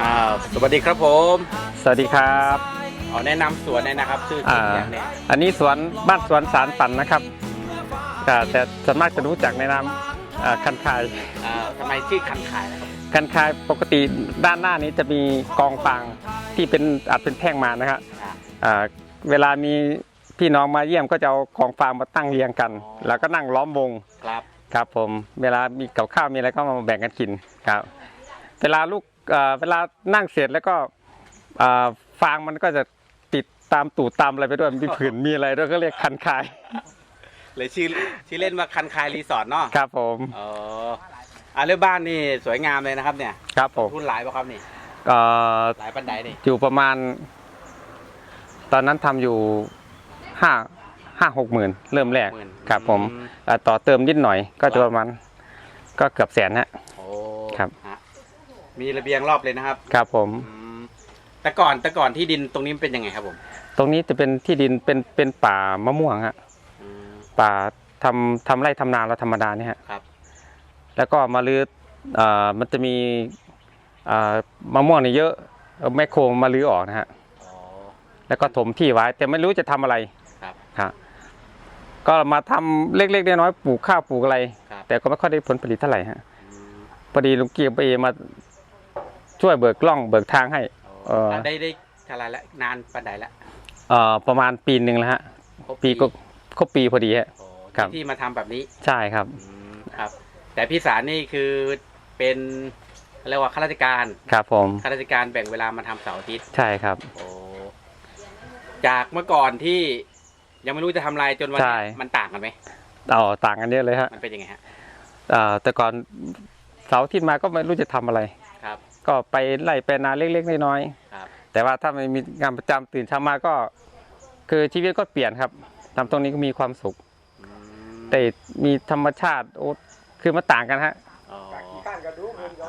อ้าวสวัสดีครับผมสวัสดีครับเอาแนะนำสวนหน่อยนะครับชื่อจริอ่างอย่างเนี้ยอันนี้สวนบ้านสวนสารฝันนะครับอ่าแต่ส่วนมากจะรู้จักในนามอ่าคันคาย อ่าทำไมชื่อคันขายนะครับคันคายปกติด้านหน้านี้จะมีกองฟางที่เป็นอาจเป็นแท่งมานะครับอ่า อ่าเวลามีพี่น้องมาเยี่ยมก็จะเอากองฟางมาตั้งเรียงกัน อ๋อ แล้วก็นั่งล้อมวงครับครับผมเวลามีกับข้าวมีอะไรก็มาแบ่งกันกินครับ เวลาลูกเอ่อเวลานั่งเสร็จแล้วก็อ่าฟางมันก็จะติดตามตูดตามอะไรไปด้วยมีผื่นมีอะไรด้วยก็เรียกคันคายเลยชื่อชื่อเล่นว่าคันคายรีสอร์ทเนาะครับผมเอออ่าเรื่องบ้านนี่สวยงามเลยนะครับ เนี่ยครับผมทุนหลายป่ะครับนี่เอ่อหลายปันไดนี่อยู่ประมาณ ตอนนั้นทำอยู่ห้าห้าหกหมื่นเริ่มแรกหมื่นครับผมอืเอ่อต่อเติมนิดหน่อยก็จะประมาณก็เกือบแสนฮะโอ้ครับฮะ มีระเบียงรอบเลยนะครับครับผม อืมแต่ก่อนแต่ก่อนที่ดินตรงนี้มันเป็นยังไงครับผมตรงนี้จะเป็นที่ดินเป็นเป็นป่ามะม่วงฮะอืมป่าทำทำไร่ทำนาเราธรรมดาเนี่ยฮะครับ แล้วก็มาลื้อเอ่อมันจะมีเอ่อมะม่วงเนี่ยเยอะเอาแมคโครมาลื้อออกนะฮะ อ๋อ แล้วก็ถมที่ไว้ แต่ไม่รู้จะทำอะไรครับ ครับก็มาทำเล็กๆน้อยๆปลูกข้าวปลูกอะไร ครับแต่ก็ไม่ค่อยได้ผลผลิตเท่าไหร่ฮะอืมพอดีลุงเกียบเอมา ช่วยเบิกกล้องเบิกทางให้ เอ่ออ่าได้ได้เท่าไหรละนานปันไดละเอ่อประมาณปีหนึ่งแล้วฮะ ครบปีก็ครบปีพอดีฮะ โอ้ครับ ที่มาทำแบบนี้ใช่ครับ อืมครับ แต่พี่สารนี่คือเป็นเรียกว่าข้าราชการครับผม ข้าราชการแบ่งเวลามาทำเสาร์อาทิตย์ใช่ครับ โอ้จากเมื่อก่อนที่ยังไม่รู้จะทำอะไรจนวันใช่ นี้มันต่างกันไหมต่อต่างกันเยอะเลยฮะมันเป็นยังไงฮะ เอ่อแต่ก่อนเสาร์อาที่มาก็ไม่รู้จะทำอะไรครับ ก็ไปไล่ไปนาเล็กๆน้อยครับ ๆแต่ว่าถ้าไม่มีงานประจำตื่นเช้ามาก็ คือชีวิตก็เปลี่ยนครับทำตรงนี้ก็มีความสุข อืมแต่มีธรรมชาติโอ้คือมันต่างกันฮะอ๋อ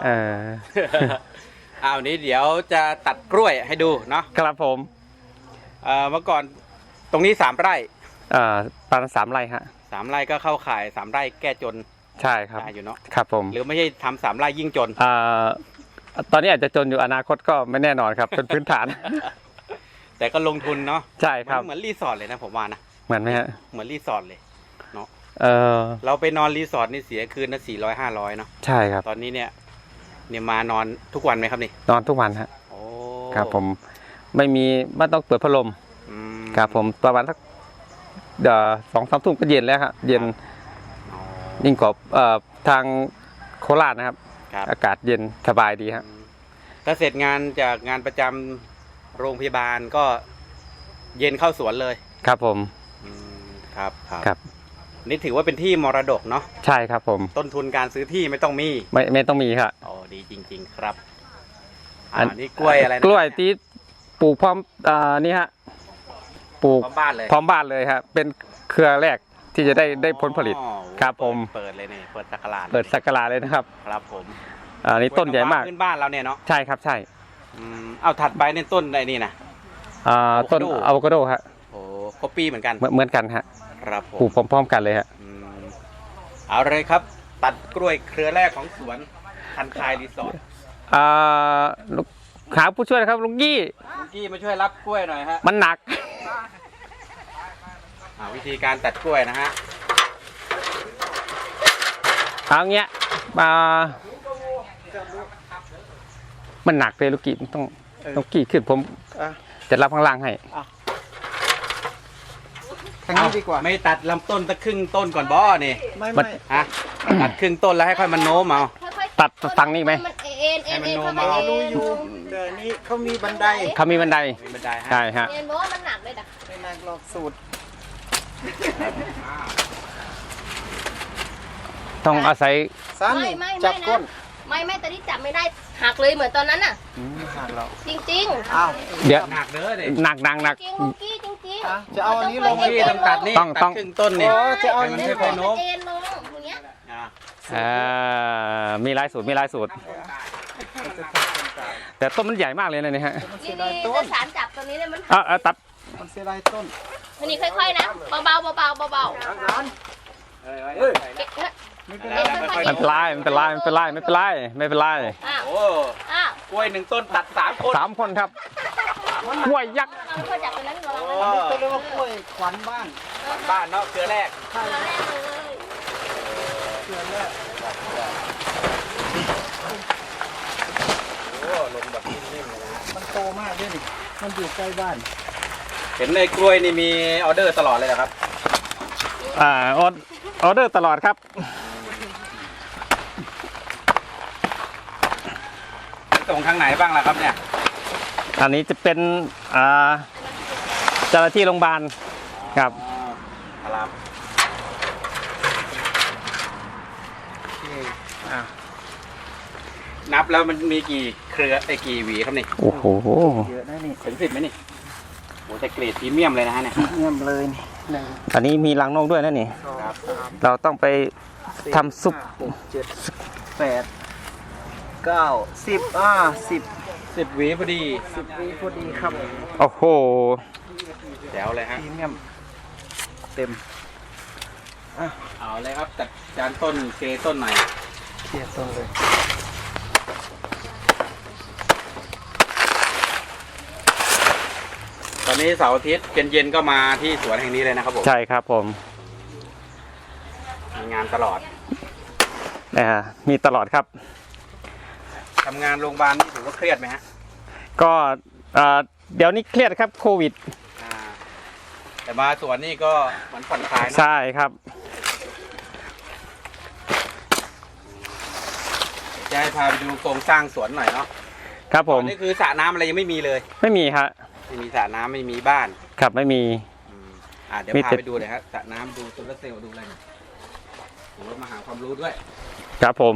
เออเอาวันนี้เดี๋ยวจะตัดกล้วยให้ดูเนาะครับผมเอ่อเมื่อก่อนตรงนี้สามไร่เอ่อประมาณสามไร่ฮะ สามไร่ก็เข้าข่ายสามไร่แก้จนใช่ครับ ได้อยู่เนาะ ครับผมหรือไม่ใช่ทำสามไร่ยิ่งจน เอ่อ ตอนนี้อาจจะจนอยู่อนาคตก็ไม่แน่นอนครับ เป็นพื้นฐาน แต่ก็ลงทุนเนาะใช่ครับ เหมือนรีสอร์ทเลยนะผมว่านะเหมือนไหมฮะเหมือนรีสอร์ทเลยเออเราไปนอนรีสอร์ทนี่เสียคืนละสี่ร้อยห้าร้อยเนาะใช่ครับ ตอนนี้เนี่ยเนี่ยมานอนทุกวันไหมครับนี่นอนทุกวันฮะโอ้ครับ ผมไม่มีไม่ต้องเปิดพัดลมอืมครับผมประมาณสักเดี๋ยวสองสามทุ่มก็เย็นแล้วครับเย็นอ๋อยิ่งกว่าเอ่อทางโคราชนะครับ ครับ อากาศเย็นสบายดีครับอืมถ้าเสร็จงานจากงานประจำโรงพยาบาลก็เย็นเข้าสวนเลยครับผม อืมครับครับครับ นี่ถือว่าเป็นที่มรดกเนาะใช่ครับผม ต้นทุนการซื้อที่ไม่ต้องมีไม่ไม่ต้องมีครับ อ๋อดีจริง ๆ ครับอัอ่าน นี่กล้วยอะไรนะกล้วยที่ปลูกพร้อมอ่านี่ฮะปลูกพร้อมบ้านเลยพร้อมบ้านเลยครับเป็นเครือแรก ที่จะได้ได้ผลผลิต อ๋อครับผม เปิดเลยนี่เปิดสักราชเปิดสักการะเลยนะครับครับผมอ่านี่ต้นใหญ่มากขึ้นบ้านเราเนี่ยเนาะใช่ครับใช่อืมเอาถัดไปเนี่ยต้นอะไรนี่นะ อ่าต้น Avocado อะโวคาโดฮะโอ้ก็ปีเหมือนกันเหมือนเหมือนกันฮะครับผปลูกมพร้อมๆกันเลยฮะอืมเอาเลยครับ ตัดกล้วยเครือแรกของสวนคันคายรีสอร์ทอ่าลูกหาผู้ช่วยนะครับลุงยี่ลุงกี้มาช่วยรับกล้วยหน่อยฮะมันหนักอ่า วิธีการตัดกล้วยนะฮะเอาเงี้ยมามันหนักเลยลูกกี้มันต้องลูกกี้ขึ้นผมจะรับข้างล่างให้ทางนี้ดีกว่า ไม่ตัดลำต้นตะครึ่งต้นก่อนบ่นี่ไม่มันไม่ฮะตัดครึ่งต้นแล้วให้ค่อยมันโน้มเอาตัดฝั่งนี้ไหมมันเอ็นเอ็นให้เอ็นมันค่อยโน้มๆเอาเอ็นรู้อยู่แต่อันนี้เขามีบันไดเขามีบันไดมีบันไดฮะใช่ฮะเอ็นบอกว่ามันหนักเลยจ้ะไม่นักหรอกสูตร ต้องอาศัยสั้นจับก้นไม่ไม่ตอนนี้จับไม่ได้หักเลยเหมือนตอนนั้นน่ะอืมหักแล้วจริงอ้าวเดี๋ยวหนักเด้อเด็หนักหนักหนักๆจริงๆลุงกี้จริงอะจะเอาอันนี้ลงพี่ต้องตัดนี่ต้องตัต้ดอง ครึ่งต้นนี่โอ้จะเอา ให้อันมันนี้ค่อยๆโน้มเอ็นลงอย่างเงี้ยอะอ่ามีหลายสูตรมีหลายสูตร แต่ต้นมันใหญ่มากเลยนะเนี่ยฮะมันเสีนี่ยดายนี่ต้จะนสารจับตรงนี้เลยมันเอาเอาตัดมันเสียดายต้น อันนี้ค่อยๆนะเบาๆเบาๆเบาเอ้ยเอ้ยๆเก็บนะไม่เป็นไรเอ็นค่อยไม่เป็นไรไม่เป็นไรไม่เป็นไรไม่เป็นไรไม่เป็นไรๆอ้าวโอ้อ้าวกล้วยหนึ่งต้นตัดสามคนสามคนครับกล้วยยักษ์เราค่อยจับตรงนั้นระวังโอ้นะอันนี้ก็เรียกว่ากล้วยขวัญบ้านบ้านเนาะเครือแรกเราแรกเลยเชื่อแรกโอ้ลงแบบนิ่มๆเลยนะมันโตมากด้วยนี่มันอยู่ใกล้บ้าน เห็นในกล้วยนี่มีออเดอร์ตลอดเลยเหรอครับ อ่าออออเดอร์ตลอดครับส่งทางไหนบ้างล่ะครับเนี่ย อันนี้จะเป็นอ่าเจ้าหน้าที่โรงพยาบาลครับครับอะนับแล้วมันมีกี่เครือไอ้กี่หวีครับนี่ โอ้โห เยอะนะนี่ ถึงสิบไหมนี่ โอ้แต่เกรดพรีเมียมเลยนะฮะเนี่ยเงียบเลยนี่หนึ่งอันนี้มีรังนกด้วยนะนี่ สองครับสามเราต้องไป สี่ทำซุป ห้าหกเจ็ดแปดเก้าสิบอ่าสิบสิบหวีพอดีสิบวิพอดีครับโอ้โห แจ๋วเลยฮะ พรีเมียมเต็มเอาเลยครับจัดจานต้นเกต้นหน่อยเทียบต้นเลย อนนี้เสาร์อาทิตย์เย็นๆก็มาที่สวนแห่งนี้เลยนะครับผมใช่ครับผมมีงานตลอดนะฮะมีตลอดครับทำงานโรงพยาบาลนี่ถือว่าเครียดไหมฮะก็เอ่อเดี๋ยวนี้เครียดครับโควิด อ่าแต่มาสวนนี่ก็เหมือนผ่อนคลายนะใช่ครับ จะให้พาไปดูโครงสร้างสวนหน่อยเนาะครับผมตอนนี่คือสระน้ำอะไรยังไม่มีเลย ไม่มีฮะ ไม่มีสระน้ำไม่มีบ้านครับไม่มี อืมอ่าเดี๋ยวมีพาแต่ ไปดูเลยฮะสระน้ำดูโซลาร์เซลล์ดูอะไรหน่อยผมว่ามาหาความรู้ด้วยครับผม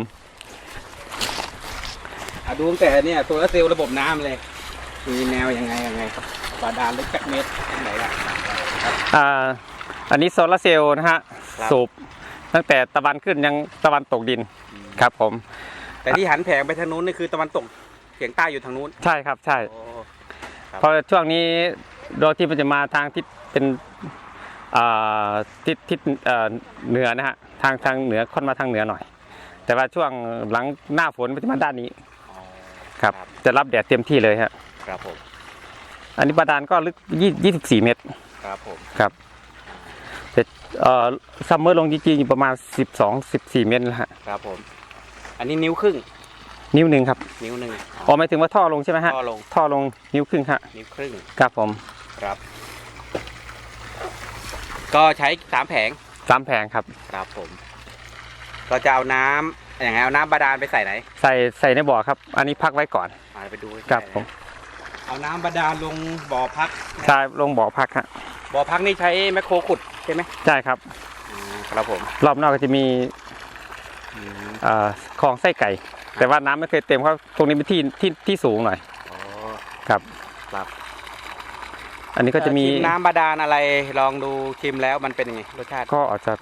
อะดูตั้งแต่เนี่ยโซลาร์เซลล์ระบบน้ำเลย มีแนวยังไงยังไงบาดาลลึกจากเมตรที่ไหนอะ อ่าอันนี้โซลาร์เซลล์นะฮะครับ สูบตั้งแต่ตะวันขึ้นยังตะวันตกดินครับผม แต่ที่หันแผงไปทางนู้นนี่คือตะวันตกเฉียงใต้อยู่ทางนู้นใช่ครับใช่โอ้ เพราะช่วงนี้ดวงอาที่มันจะมาทางทิศเป็นอ่าทิศทิศเอ่อเหนือนะฮะทางทางเหนือค่อนมาทางเหนือหน่อย แต่ว่าช่วงหลังหน้าฝนมันจะมาด้านนี้อ๋อครับ จะรับแดดเต็มที่เลยฮะครับผมอันนี้บาดาลก็ลึก20 24เมตรครับผมครับแต่เอ่อซัมเมอร์ลงจริงๆอยู่ประมาณ12 14เมตรแล้วฮะครับผม อันนี้นิ้วครึ่ง นิ้วหนึ่งครับนิ้วหนึ่งอ๋อหมายถึงว่าท่อลงใช่ไหมฮะท่อลงท่อลงนิ้วครึ่งฮะนิ้วครึ่งครับผมครับ ก็ใช้สามแผงสามแผงครับครับผมเราจะเอาน้ำอย่างไงเอาน้ำบาดาลไปใส่ไหน ใส่ใส่ในบ่อครับ อันนี้พักไว้ก่อนมาไปดูครับผม เอาน้ำบาดาลลงบ่อพักใช่ลงบ่อพักฮะบ่อพักนี่ใช้แมคโครขุดใช่ไหมใช่ครับอืมครับผม รอบนอกก็จะมีอืมเอ่อคลองไส้ไก่ แต่ว่าน้ำไม่เคยเต็มเพราะตรงนี้เป็นที่ที่ที่สูงหน่อยอ๋อครับ ครับอันนี้ก็จะมีชิน้ำบาดาลอะไรลองดูชิมแล้วมันเป็นยังไงรสชาติก็อาจจะ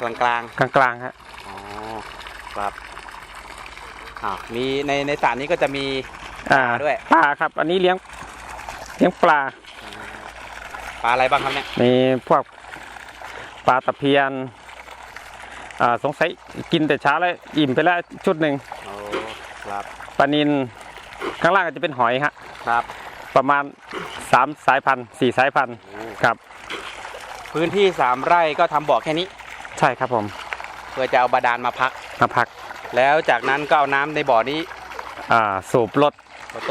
กลางกลางกลางๆฮะๆอ๋อครับอ่าวมีในในสระนี้ก็จะมี อ่าปลาด้วย ปลาครับ อันนี้เลี้ยงเลี้ยงปลา ปลาอะไรบ้างครับเนี่ยมีพวกปลาตะเพียนอ่าสงสัยกินแต่เช้าแล้วอิ่มไปแล้วชุดหนึ่งโอ้ ครับปลานินข้างล่างก็จะเป็นหอยฮะครับ ประมาณสามสายพันธุ์สี่สายพันธุ์ครับ พื้นที่สามไร่ก็ทำบ่อแค่นี้ ใช่ครับผมเพื่อจะเอาบาดาลมาพัก มาพักแล้วจากนั้นก็เอาน้ำในบ่อนี้อ่าสูบลด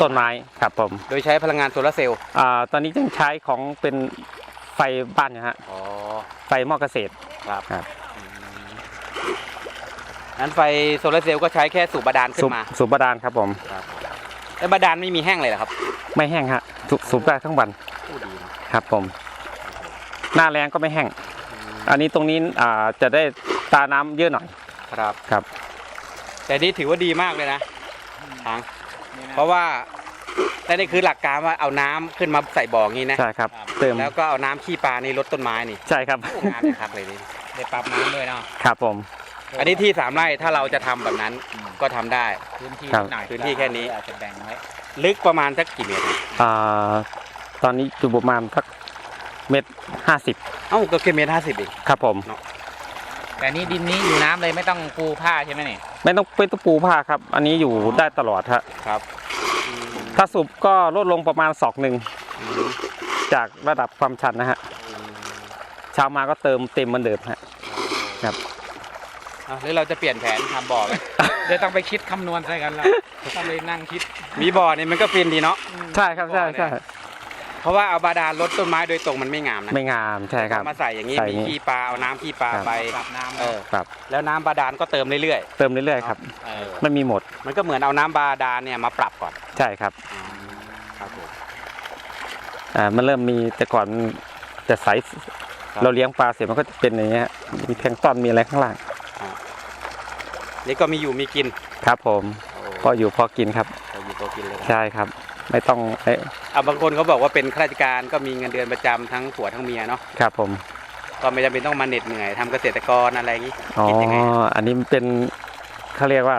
ต้นไม้ครับผมโดยใช้พลังงานโซลาร์เซลล์อ่าตอนนี้ยังใช้ของเป็นไฟบ้านนะฮะอ๋อไฟหม้อเกษตร ครับครับอืม นั้นไฟโซลาร์เซลล์ก็ใช้แค่สูบบาดาลขึ้สูบนมาสูบบาดาลครับผม แล้วบาดาลไม่มีแห้งเลยเหรอครับไม่แห้งฮะสูบสูบได้ทั้งวันพูดดีนะครับผม หน้าแรงก็ไม่แห้ง อันนี้ตรงนี้อ่าจะได้ตาน้ำเยอะหน่อย ครับครับ แต่นี่ถือว่าดีมากเลยนะทางเพราะว่าแต่นี่คือหลักการว่าเอาน้ำขึ้นมาใส่บ่ออย่างนี้นะใช่ครับ เติมแล้วก็เอาน้ำขี้ปลานี่ลดต้นไม้นี่ใช่ครับ โอ้งามเลยครับเลยนี่ได้ปรับน้ำด้วยเนาะครับผม อันนี้ที่สามไร่ถ้าเราจะทำแบบนั้นก็ทำได้ พื้นที่ครับ นิดหน่อยพื้นที่แค่นี้ อาจจะแบ่งไว้ลึกประมาณสักกี่เมตรอ่าตอนนี้อยู่ประมาณสักเม็ดห้าสิบเอ้าก็แค่เมตรห้าสิบเอง ครับผม แต่นี่ดินนี้อยู่น้ำเลยไม่ต้องปูผ้าใช่ไหมเนี่ยไม่ต้องเป็นตะปูผ้าครับ อันนี้อยู่ได้ตลอดฮะครับ ถ้าสูบก็ลดลงประมาณศอกหนึ่งจากระดับความชันนะฮะเช้ามาก็เติมเต็มเหมือนเดิมฮะครับ อะหรือเราจะเปลี่ยนแผนทำบ่อไหม เดี๋ยวต้องไปคิดคำนวณใส่กันแล้วต้องไปนั่งคิดมีบ่อนี่มันก็ฟินดีเนาะใช่ครับใช่ใช่เพราะว่าเอาบาดาลลดต้นไม้โดยตรงมันไม่งามนะไม่งามใช่ครับ เอามาใส่อย่างนี้ใส่อมีย่างนี้ขี้ปลาเอาน้ำขี้ปลาครับ ไปปรับน้ำเออครับ แล้วน้ำบาดาลก็เติมเรื่อยเติมเรื่อยๆครับ ๆเออไม่มีหมดมันก็เหมือนเอาน้ำบาดาลเนี่ยมาปรับก่อนใช่ครับครับผม อ่ามันเริ่มมีแต่ก่อนจะใสครับ เราเลี้ยงปลาเสร็จมันก็จะเป็นอย่างเงี้ยมีแพลงก์ต้อนมีอะไรข้างล่าง นี่ก็มีอยู่มีกินครับผมพออยู่พอกินครับโอ้อยู่ตัวกินเลยนะใช่ครับ ไม่ต้องเอ๊ะอะบางคนเขาบอกว่าเป็นข้าราชการก็มีเงินเดือนประจำทั้งผัวทั้งเมียเนาะครับผมก็ไม่จำเป็นต้องมาเหน็ดเหนื่อยทำเกษตรกรอะไรอย่างนี้อ๋อคิดยังไงอันนี้มันเป็นเขาเรียกว่า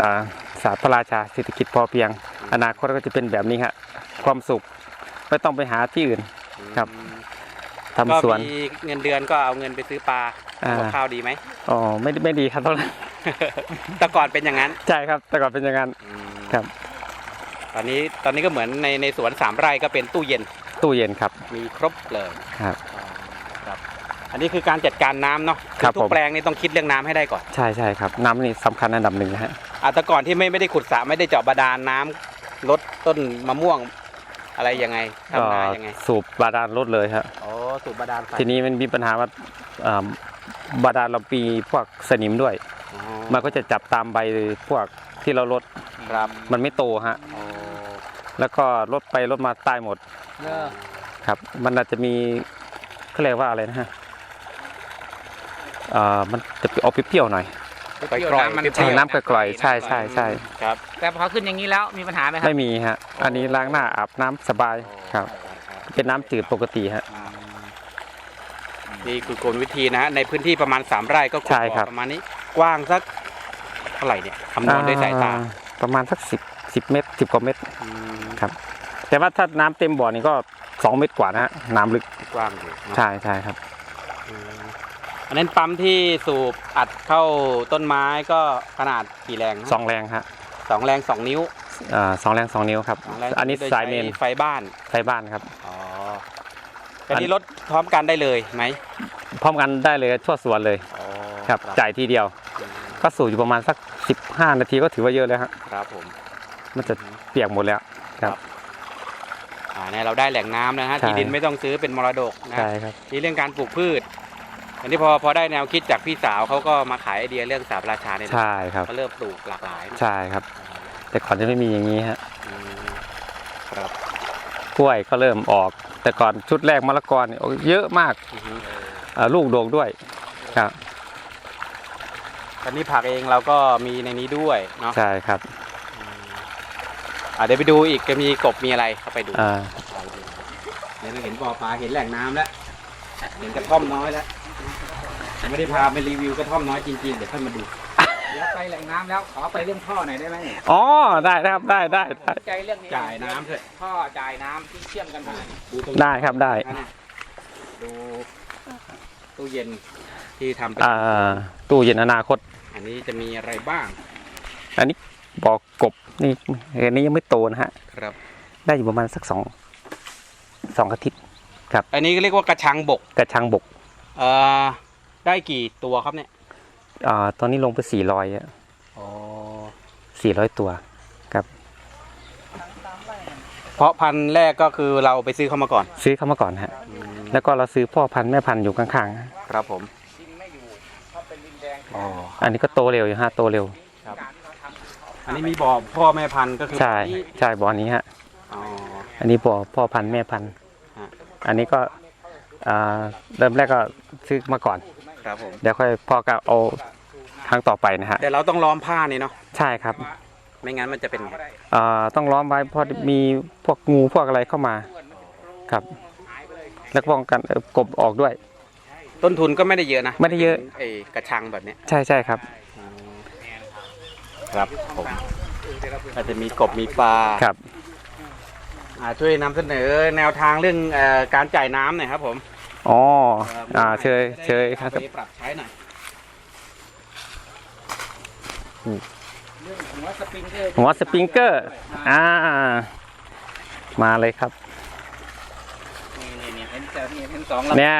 อ่าศาสตร์พระราชาเศรษฐกิจพอเพียง อนาคตก็จะเป็นแบบนี้ฮะความสุขไม่ต้องไปหาที่อื่นครับอืมทำก็สวนมีเงินเดือนก็เอาเงินไปซื้อปลาอ่า กับข้าวดีไหมอ๋อไม่ไม่ดีครับเท่าไหร่แต่ก่อนเป็นอย่างนั้นใช่ครับ แต่ก่อนเป็นอย่างนั้นอืมครับ ตอนนี้ตอนนี้ก็เหมือนในในสวนสามไร่ก็เป็นตู้เย็น ตู้เย็นครับ มีครบเลยครับครับ อันนี้คือการจัดการน้ำเนาะครับทุผกมแปลงนี่ต้องคิดเรื่องน้ำให้ได้ก่อนใช่ใช่ครับ น้ำนี่สำคัญอันดับหนึ่งนะฮะอะแต่ก่อนที่ไม่ไม่ได้ขุดสระไม่ได้เจาะบาดาลน้ำลดต้นมะม่วงอะไรยังไงทำนายังไง สูบบาดาลลดเลยครับอ๋อสูบบาดาลใส่ทีนี้มันมีปัญหาว่าอ่า บาดาลเราปีพวกสนิมด้วย อ๋อมันก็จะจับตามใบพวกที่เราลดครับมันไม่โตฮะอ๋อแล้วก็ลดไปลดมาตายหมดเออครับ มันอาจจะมีเขาเรียกว่าอะไรนะฮะอ่ามันจะออกเปรี้ยวๆหน่อยไปกร่อยน้ำมันใช่น้ำกร่อยๆใช่ใช่ใช่ครับ แต่พอขึ้นอย่างนี้แล้วมีปัญหาไหมครัไม่มีฮะ อันนี้ล้างหน้าอาบน้ำสบายครับ เป็นน้ำจืดปกติฮะ นี่คือกลวิธีนะฮะในพื้นที่ประมาณ 3 ไร่ก็ขุดใช่ครับบ่อประมาณนี้กว้างสักเท่าไหร่เนี่ยคำนวณด้วยสายตาอ่ประมาณสักสิบสิบเมตรสิบกว่าเมตร อืมแต่ว่าถ้าน้ำเต็มบ่อนี่ก็สองเมตรกว่านะฮะน้ำลึกกว้างอยู่เนอะใช่ใช่ครับ อืมอันนั้นปั๊มที่สูบอัดเข้าต้นไม้ก็ขนาดกี่แรงฮะสองแรงฮะสองแรงสองนิ้วอ่าสองแรงสองนิ้วครับสองแรงอันนี้โดสายเมน ใช้ไฟบ้าน ไฟบ้านครับ อ๋อ อันนี้รถพร้อมกันได้เลยไหมพร้อมกันได้เลยทั่วสวนเลยอ๋อครับ จ่ายทีเดียว ก็สูบอยู่ประมาณสัก 15 นาทีก็ถือว่าเยอะแล้วฮะครับผม มันจะเปียกหมดแล้วครับอ่าเนี่ยเราได้แหล่งน้ำนะฮะใช่ที่ดินไม่ต้องซื้อเป็นมรดกนะใช่ครับนี่เรื่องการปลูกพืช อันนี้พอพอได้แนวคิดจากพี่สาวเขาก็มาขายไอเดียเรื่องสาบราชาเนี่ยนะใช่ครับก็เริ่มปลูกหลากหลายนะใช่ครับ แต่ก่อนจะไม่มีอย่างนี้ฮะอืมครับ กล้วยก็เริ่มออก แต่ก่อนชุดแรกมะละกอเนี่ยโอ้เยอะมากอือฮึอ่าลูกโด่งด้วยครับตอนนี้ผักเองเราก็มีในนี้ด้วยเนาะใช่ครับอ่าเดี๋ยวไปดูอีกจะมีกบมีอะไรเข้าไปดูอ่าเดี๋ยวเราเห็นบ่อปลาเห็นแหล่งน้ำแล้วเห็นกระท่อมน้อยแล้วยังไม่ได้พาไปรีวิวกระท่อมน้อยจริงๆเดี๋ยวค่อยมาดู เดี๋ยวไปแหล่งน้ำแล้วขอไปเรื่องท่อหน่อยได้ไหมอ๋อได้นะครับได้ได้ได้ใจเรื่องนี้จ่ายน้ำด้วยท่อจ่ายน้ำที่เชื่อมกันไปดูตรงได้ครับได้นั่นน่ะดูตู้เย็นที่ทำเป็นอ่าตู้เย็นอนาคต อันนี้จะมีอะไรบ้างอันนี้บอกกบนี่อันนี้ยังไม่โตนะฮะ ครับ ได้อยู่ประมาณสักสองสองอาทิตย์อันนี้เรียกว่ากระชังบกกระชังบกเอ่อได้กี่ตัวครับเนี่ย อ่าตอนนี้ลงไปสี่ร้อยอะอ๋อสี่ร้อยตัวเพราะพันธุ์แรกก็คือเราไปซื้อเข้ามาก่อนซื้อเข้ามาก่อนฮะ แล้วก็เราซื้อพ่อพันธุ์แม่พันธุ์อยู่ข้างๆฮะครับผมอ๋ออันนี้ก็โตเร็วอยู่ฮะโตเร็วอันนี้มีบ่อพ่อแม่พันธุ์ก็คือใช่บ่อนี้ใช่บ่อนี้ฮะ อ๋อ อันนี้บ่อพ่อพันธุ์แม่พันธุ์ฮะ อันนี้ก็อ่าเริ่มแรกก็ซื้อมาก่อน ครับผม เดี๋ยวค่อยพ่อก็เอาทรั้งต่อไปนะฮะแต่เราต้องล้อมผ้านี่เนาะใช่ครับไม่งั้นมันจะเป็นไงเอ่อต้องล้อมไว้เพราะมีพวกงูพวกอะไรเข้ามาครับ แล้วก็ป้องกันเอ่อกบออกด้วย ต้นทุนก็ไม่ได้เยอะนะไม่ได้เยอะ ไอ้กระชังแบบเนี้ยใช่ใช่ครับ ครับผมอาจจะมีกบมีปลาครับ อ่าช่วยนำเสนอแนวทางเรื่องเอ่อการจ่ายน้ำหน่อยครับผม อ๋ออ่าเชยเชยครับอาไปปรับใช้หน่อยอืมเรื่องหัวสปริงเกอร์หัวสปริงเกอร์ อ่า มาเลยครับนี่นี่นี่เห็นเจอนี่เห็นสองลำเนี่ย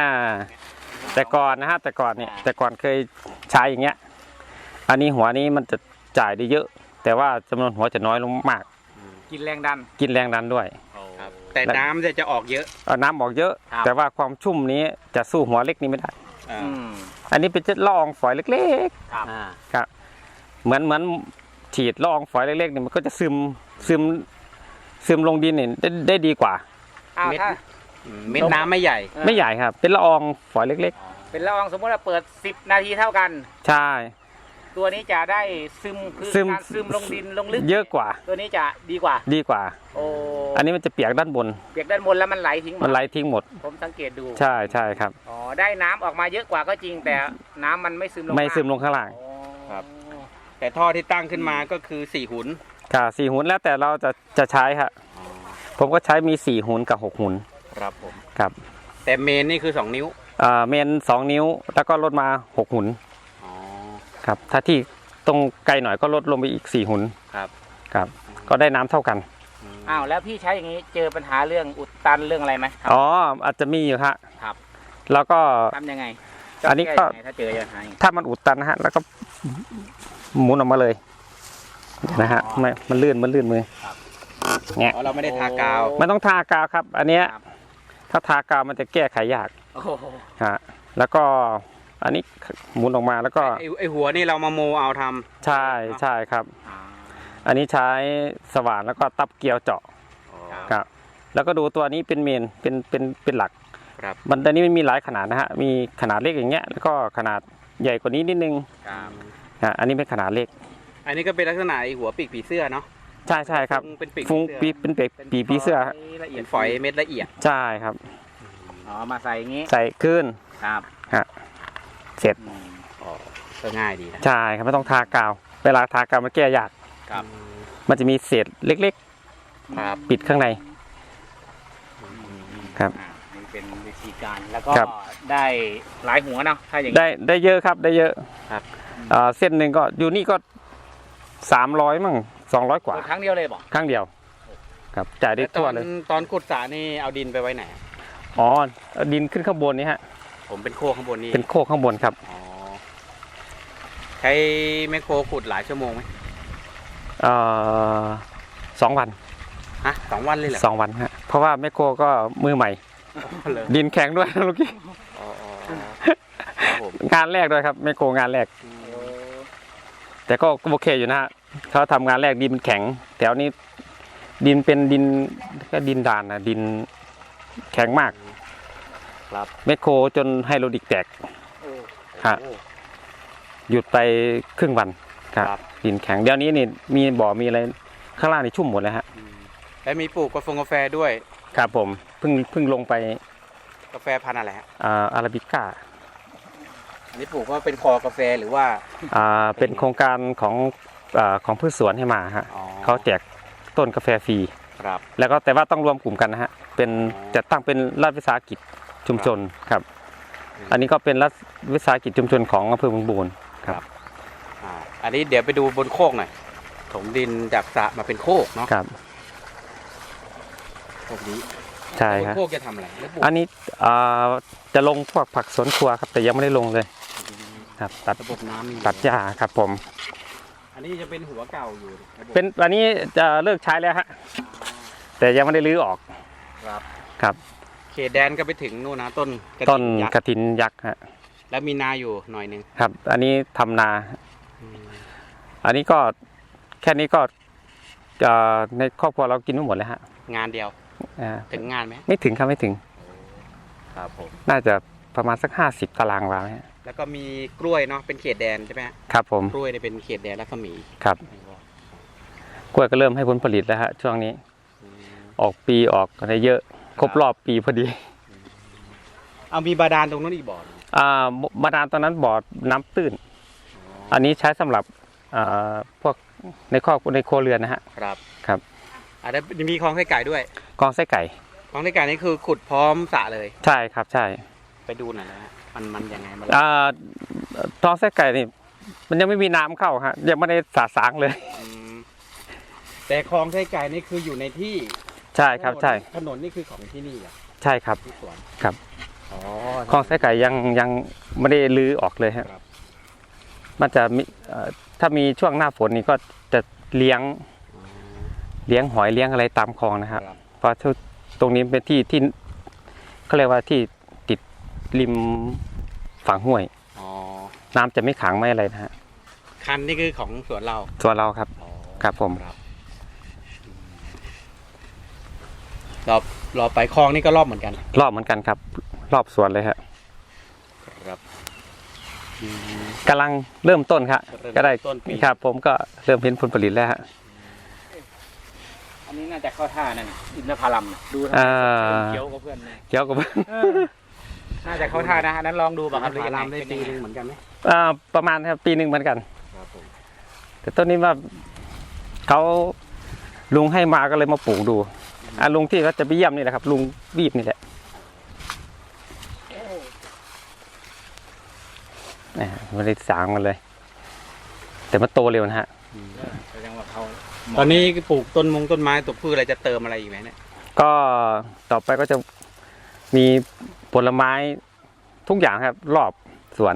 แต่ก่อนนะฮะแต่ก่อนเนี่ย แต่ก่อนเคยใช้อย่างเงี้ย อันนี้หัวนี้มันจะจ่ายได้เยอะ แต่ว่าจำนวนหัวจะน้อยลงมาก กินแรงดัน กินแรงดันด้วยครับ แต่น้ำเนี่ยจะออกเยอะ เอาน้ำออกเยอะ ครับ แต่ว่าความชุ่มนี้จะสู้หัวเล็กนี้ไม่ได้ อ่าอันนี้เป็นละอองฝอยเล็กอ่าๆครับ เหมือนเหมือนฉีดละอองฝอยเล็กๆเนี่ยมันก็จะซึมซึมซึมลงดินเนี่ยได้ได้ดีกว่า อ้าวเม็ดถ้าอืมเม็ดน้ำไม่ใหญ่ ไม่ใหญ่ครับ เป็นละอองฝอยเล็กเป็นละอองสมมติว่าเปิด 10 นาทีเท่ากัน ๆ ใช่ ตัวนี้จะได้ซึมคือซึม การซึมลงดินลงลึกเยอะกว่า ตัวนี้จะดีกว่า ดีกว่า โอ้อันนี้มันจะเปียกด้านบน เปียกด้านบนแล้วมันไหลทิ้งมันไหลทิ้งหมด ผมสังเกตดูใช่ใช่ครับ อ๋อได้น้ำออกมาเยอะกว่าก็จริง แต่น้ำมันไม่ซึมลงไม่ซึมลางข้างล่างอ๋อครับ แต่ท่อที่ตั้งขึ้นมาก็คือสี่หุนค่ะสี่หุนแล้วแต่เราจะจะใช้ครับผมก็ใช้มีสี่หุนกับหกหุนครับผม ครับแต่เมนนี่คือสองนิ้ว อ่าเมนสองนิ้วแล้วก็ลดมาหกหุนอ๋อ ครับ ถ้าที่ตรงไกลหน่อยก็ลดลงไปอีกสี่หุนครับ ครับ ก็ได้น้ำเท่ากัน อ้าวแล้วพี่ใช้อย่างนี้เจอปัญหาเรื่องอุดตันเรื่องอะไรไหมอ๋ออาจจะมีอยู่ฮะครับ แล้วก็ ทำยังไงอันนี้ก็ แยังไงถ้าเจอปัญหาอย่างนี้ ถ้ามันอุดตันนะฮะ แล้วก็หมุนออกมาเลยนะฮะไม่มันลื่นมันลื่นมือเนี่ยอ๋อเราไม่ได้ทากาวไม่ต้องทากาวครับ อันเนี้ยถ้าทากาวมันจะแก้ไขยากโอ้โหฮะแล้วก็ อันนี้หมุนออกมาแล้วก็ไอ้ไอหัวนี่เรามาโมเอาทำใช่ใช่ครับ อันนี้ใช้สว่านแล้วก็ตับเกลียวเจาะครับ แล้วก็ดูตัวนี้เป็นเมนเป็นเป็นเป็นหลักครับมันตอนนี้มันมีหลายขนาดนะฮะมีขนาดเล็กอย่างเงี้ยแล้วก็ขนาดใหญ่กว่านี้นิดนึงครับฮะอันนี้เป็นขนาดเล็ก อันนี้ก็เป็นลักษณะไอ้หัวปีกผีเสื้อเนาะ ใช่ใช่ครับเป็นปีกฟุ้งผีปีเสื้อเป็นเปีกปีปีเสื้อฮะละเอีเป็ยดนฝอยเม็ดละเอียด ใช่ครับอ๋อมาใส่อย่างนี้ใส่ขึ้นครับ เสร็จอืมอ๋อก็ง่ายดีนะใช่ครับไม่ต้องทากาว เวลาทากาวมันแก้ยาก ครับมันจะมีเศษเล็กครับๆ ปิดข้างใน ครับอ่านี่เป็นวิธีการแล้วก็ครับ ได้หลายหัวเนาะถ้าอย่างนี้ ได้ได้เยอะครับได้เยอะครับ อ่าเส้นหนึ่งก็อยู่นี่ก็สามร้อยมั่งสองร้อยกว่าโอ้ครั้งเดียวเลยบอกข้างเดียว ครับจ่ายได้แล้วตทั่วอนเลย ตอนขุดสระนี่เอาดินไปไว้ไหนอ๋อเอาดินขึ้นข้างบนนี่ฮะ ผมเป็นโคกข้างบนนี่เป็นโคกข้างบนครับอ๋อใช้แมคโครขุดหลายชั่วโมงไหมเอ่อสองวันฮะสองวันเลยเหรอสองวันฮะเพราะว่าแมคโครก็มือใหม่ เลยดินแข็งด้วยลูกกี้อ๋ออ๋ออ๋อครับผมงานแรกด้วยครับแมคโครงานแรก แต่ก็โอเคอยู่นะฮะเขาทำงานแรกดินมันแข็ง แถวนี้ดินเป็นดินก็ดินดานนะดินแข็งมาก ครับแมคโครจนไฮโดรลิกแตกฮะโอ้ หยุดไปครึ่งวันครับครับ ดินแข็งเดี๋ยวนี้นี่มีบ่อมีอะไรข้างล่างนี่ชุ่มหมดแล้วฮะอืมแล้วมีปลูกกาแฟกาแฟด้วย ครับผมเพิ่งเพิ่งลงไปกาแฟพันธุ์อะไรฮะอ่าอาราบิก้าอันนี้ปลูกว่าเป็นคอกาแฟหรือว่า อ่าเป็นโครงการของอ่าของพืชสวนให้มาฮะอ๋อเขาแจกต้นกาแฟฟรี ครับ แล้วก็แต่ว่าต้องรวมกลุ่มกันนะฮะ เป็นอ๋อจะตั้งเป็นรัฐวิสาหกิจ ชุมชนครับอืมอันนี้ก็เป็นรัฐวิสาหกิจชุมชนของอำเภอเมืองบูรณ์ครับอ่าอันนี้เดี๋ยวไปดูบนโคกหน่อยถมดินจากสระมาเป็นโคกเนาะครับโคกนี้ใช่บครับนโคกจะทำอะไรแล้วปลูกอันนี้อ่าจะลงพวกผักสวนครัวครับ แต่ยังไม่ได้ลงเลย ครับ ตัดระบบน้ำมีตัดหญ้าครับผม อันนี้จะเป็นหัวเก่าอยู่ระบบเป็นอันนี้จะเลิกใช้แล้วฮะแต่ยังไม่ได้รื้อออกครับครับ เขตแดนก็ไปถึงนู่นนะต้นกระต้นถิ่ยักกระษ์ถินยักษ์ฮะแล้วมีนาอยู่หน่อยหนึงครับ อันนี้ทำนาอันนี้ก็แค่นี้ก็เอ่อในครอบครัวเรากินไม่หมดเลยฮะงานเดียวอ่าถึงงานไหมไม่ถึงครับไม่ถึงครับผม น่าจะประมาณสักห้าสิบตารางวาไหมฮะแล้วก็มีกล้วยเนาะเป็นเขตแดนใช่ไหมฮะครับผมกล้วยเนี่ยเป็นเขตแดนรัศมีครับ กล้วยก็เริ่มให้ผลผลิตแล้วฮะช่วงนี้ออกปีออกอะไรเยอะ ครบรอบปีพอดี เอามีบาดาลตรงนั้นอีกบ่อหนึ่งอ่าบาดาลตอนนั้นบ่อน้ำตื้น อันนี้ใช้สำหรับอ่าพวกในครอบในครัวเรือนนะฮะ ครับครับ อาจจะมีคลองไส้ไก่ด้วยกองไส้ไก่ คลองไส้ไก่นี่คือขุดพร้อมสระเลย ใช่ครับใช่ไปดูหน่อยนะฮะมันมันยังไงมันอ่าท้องไส้ไก่นี่ มันยังไม่มีน้ำเข้าฮะยังไม่ได้สาสางเลย อืมแต่คลองไส้ไก่นี่คืออยู่ในที่ ใช่ครับใช่ ถนนนี่คือของที่นี่เหรอใช่ครับ ที่สวนครับ อ๋อ คลองไส้ไก่ยังยังไม่ได้ลื้อออกเลยฮะครับ มันจะมีเอ่อถ้ามีช่วงหน้าฝนนี่ก็จะเลี้ยงเลี้ยงหอยเลี้ยงอะไรตามคลองนะครับ ครับเพราะที่ตรงนี้เป็นที่ที่เขาเรียกว่าที่ติดริมฝั่งห้วย อ๋อ น้ำจะไม่ขังไม่อะไรนะฮะคันนี่คือของสวนเราส่วนเราครับ อ๋อ ครับผม ครับ รอบรอบไปคลองนี่ก็รอบเหมือนกัน รอบเหมือนกันครับ รอบสวนเลยฮะครับ กำลังเริ่มต้นครับเริ่มก็ได้ต้นปี ครับ ผมก็เริ่มเห็นผลผลิตแล้วฮะอันนี้น่าจะเข้าท่านั่นน่ะอินทผลัมน่ะดูอ่าเขียวกับเพื่อนเลยเกี่ยวกับน่าจะเข้าท่านะอันนั้นลองดูป่ะครับหรือผายังไงลามได้เป็นปียังหไงนึงเหมือนกันไหมอ่าประมาณครับปีหนึ่งเหมือนกัน ครับผมแต่ต้นนี้ว่าเขาลุงให้มาก็เลยมาปลูกดู อะลุงที่ว่าจะไปเยี่ยมนี่แหละครับ ลุงวีบนี่แหละแหมไม่ได้สางมันเลย แต่มันโตเร็วนะฮะแสดงว่าเขาตอนนี้ปลูกต้นมงต้นไม้ตกพืชอะไรจะเติมอะไรอีกไหมเนี่ย ก็ต่อไปก็จะมีผลไม้ทุกอย่างครับ รอบสวน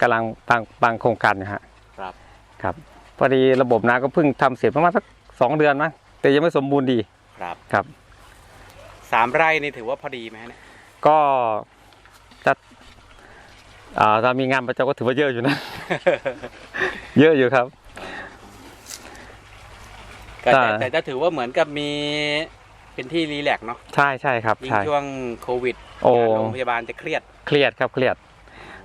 กำลังบางบางโครงการนะฮะครับ ครับ พอดีระบบน้ำก็เพิ่งทำเสร็จประมาณสักสองเดือนมั้งแต่ยังไม่สมบูรณ์ดี ครับครับสามไร่นี่ถือว่าพอดีไหมเนี่ยก็จะอ่าถ้ามีงานประจำก็ถือว่าเยอะอยู่นะ เยอะอยู่ครับ ก็แต่อ่าแต่จะถือว่าเหมือนกับมีเป็นที่รีแลกซ์เนาะใช่ใช่ครับยิ่งใช่ ช่วงโควิดโอ้งานโรงพยาบาลจะเครียดเครียดครับเครียด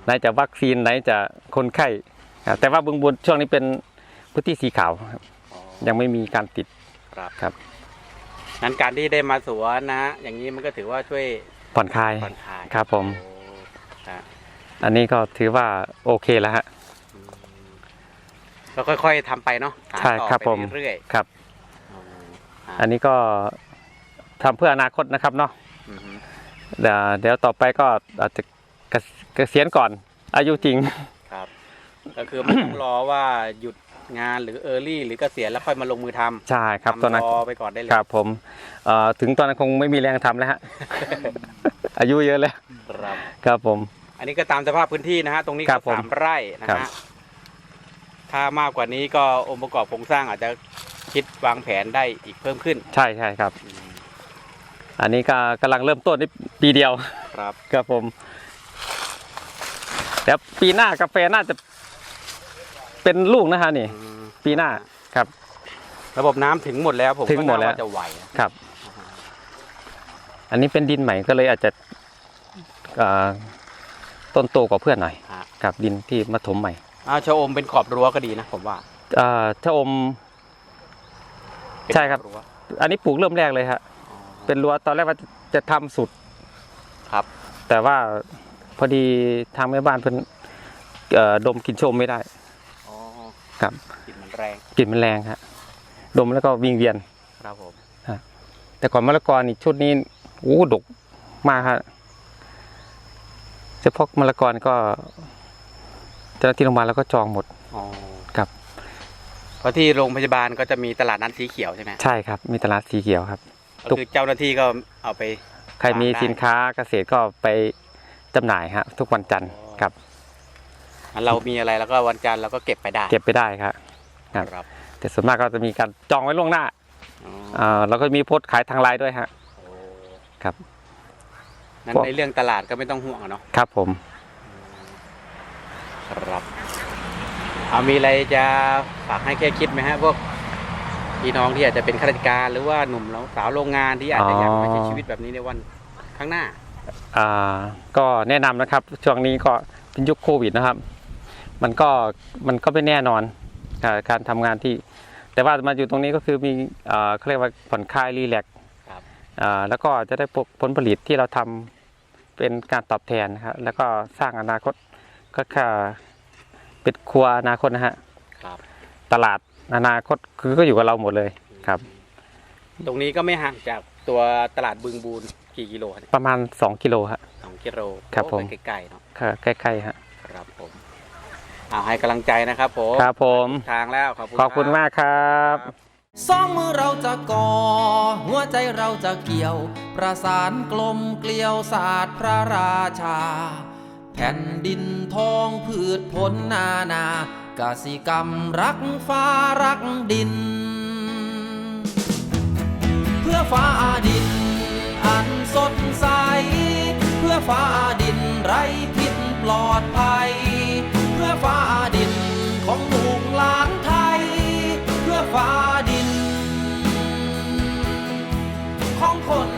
ไหนจะวัคซีนไหนจะคนไข้ครับแต่ว่าบึงบุญช่วงนี้เป็นพื้นที่สีขาวครับยังไม่มีการติด ครับ ครับ งั้นการที่ได้มาสวนนะอย่างนี้มันก็ถือว่าช่วยผ่อนคลายผ่อนคลายครับผม โอ้ฮะอันนี้ก็ถือว่าโอเคแล้วฮะแล้วค่อยๆทำไปเนาะหาใช่ต่อครับไปผม เรื่อยครับ ๆอ๋อฮะอันนี้ก็ทำเพื่ออนาคตนะครับเนาะอือฮึเดี๋ยวเดี๋ยวต่อไปก็อาจจะเกษเกษียณก่อน อายุจริง ครับ ก็คือไม่ต้องรอว่าหยุด งานหรือเออร์ลี่หรือเกษียณแล้วค่อยมาลงมือทำใช่ครับตอนนั้น ทำรอไปก่อนได้เลยครับผมเอ่อถึงตอนนั้นคงไม่มีแรงทำแล้วฮะ อายุเยอะแล้ว ครับ ครับผม อันนี้ก็ตามสภาพพื้นที่นะฮะ ตรงนี้ครัก็บผมสามไร่นะครัฮะบ ถ้ามากกว่านี้ก็องค์ประกอบโครงสร้างอาจจะคิดวางแผนได้อีกเพิ่มขึ้นใช่ใช่ครับ อันนี้ก็กำลังเริ่มต้นนี่ปีเดียว ครับ ครับผมเดี๋ยวปีหน้ากาแฟน่าจะ เป็นลูกนะฮะนี่ ปีหน้าครับ ระบบน้ำถึงหมดแล้วผมถึงหมดก็แล้วน่าาจะไหวนะครับ อันนี้เป็นดินใหม่ก็เลยอาจจะเอ่อต้นโตกว่าเพื่อนหน่อยฮะกับดินที่มาถมใหม่อ้าวชะอมเป็นขอบรั้วก็ดีนะผมว่าเอ่อถ้าอม เป็นใช่ครับ ขอรั้วอันนี้ปลูกเริ่มแรกเลยฮะอ๋อเป็นรั้วตอนแรกว่าจะทำสุด ครับ แต่ว่าพอดีทางแม่บ้านเพิ่นเอ่อดมกลิ่นโชมไม่ได้อ๋อ ครับกลิ่นมันแรงกลิ่นมันแรงฮะดมแล้วก็วิงเวียนครับผมแต่ก่อนมะละกอนี่ชุดนี้โอ้ดกมากฮะเฉพาะมะละกอนี่ก็เจ้าหน้าที่โรงพยาบาลแล้วก็จองหมดอ๋อครับเพราะที่โรงพยาบาลก็จะมีตลาดนัดสีเขียวใช่ไหมใช่ครับ มีตลาดสีเขียวครับก็คือเจ้าหน้าที่ก็เอาไป ใครมีได้สินค้าเกษตรก็ไปจำหน่ายฮะทุกวันจันทร์ครับ เรามีอะไรแล้วก็วันจันทร์เราก็เก็บไปได้เก็บไปได้ครับครับครับแต่ส่วนมากก็จะมีการจองไว้ล่วงหน้าอ๋ออ่าแล้วก็มีโพสต์ขายทางไลน์ด้วยฮะครับนั้นพวกในเรื่องตลาดก็ไม่ต้องห่วงอะเนาะครับผม ครับเอามีอะไรจะฝากให้แค่คิดไหมฮะพวกพี่น้องที่อาจจะเป็นข้าราชการหรือว่าหนุ่มสาวโรงงานที่อาจจะอยากมาใช้ชีวิตแบบนี้ในวันข้างหน้า อ่า ก็แนะนำนะครับ ช่วงนี้ก็เป็นยุคโควิดนะครับ มันก็มันก็ไม่แน่นอนอ่าการทำงานที่ แต่ว่ามาอยู่ตรงนี้ก็คือมีอ่าเขาเรียกว่าผ่อนคลายรีแลกซ์ครับอ่าแล้วก็จะได้ผลผลิตที่เราทำเป็นการตอบแทนนะครับแล้วก็สร้างอนาคตก็แค่เป็นครัวอนาคตนะฮะครับตลาดอนาคตคือก็อยู่กับเราหมดเลยครับ ตรงนี้ก็ไม่ห่างจากตัวตลาดบึงบูนกี่กิโลครับประมาณ 2 กิโลฮะสองกิโลครับโอ้ผมไปไกลๆเนาะค่ะใกล้ๆฮะครับผม เอาให้กำลังใจนะครับผมครับผมทางแล้วขอบคุณขอบคุณรัมากครับสองมือเราจะก่อ หัวใจเราจะเกี่ยว ประสานกลมเกลียวศาสตร์พระราชา แผ่นดินทองพืชผลนานากสิกรรมรักฟ้ารักดิน เพื่อฟ้าดิน อันสดใส เพื่อฟ้าดินไร้พิษปลอดภัยเพื่อ ฟ้าดินของลูกหลานไทย เพื่อฟ้าดิน ของคน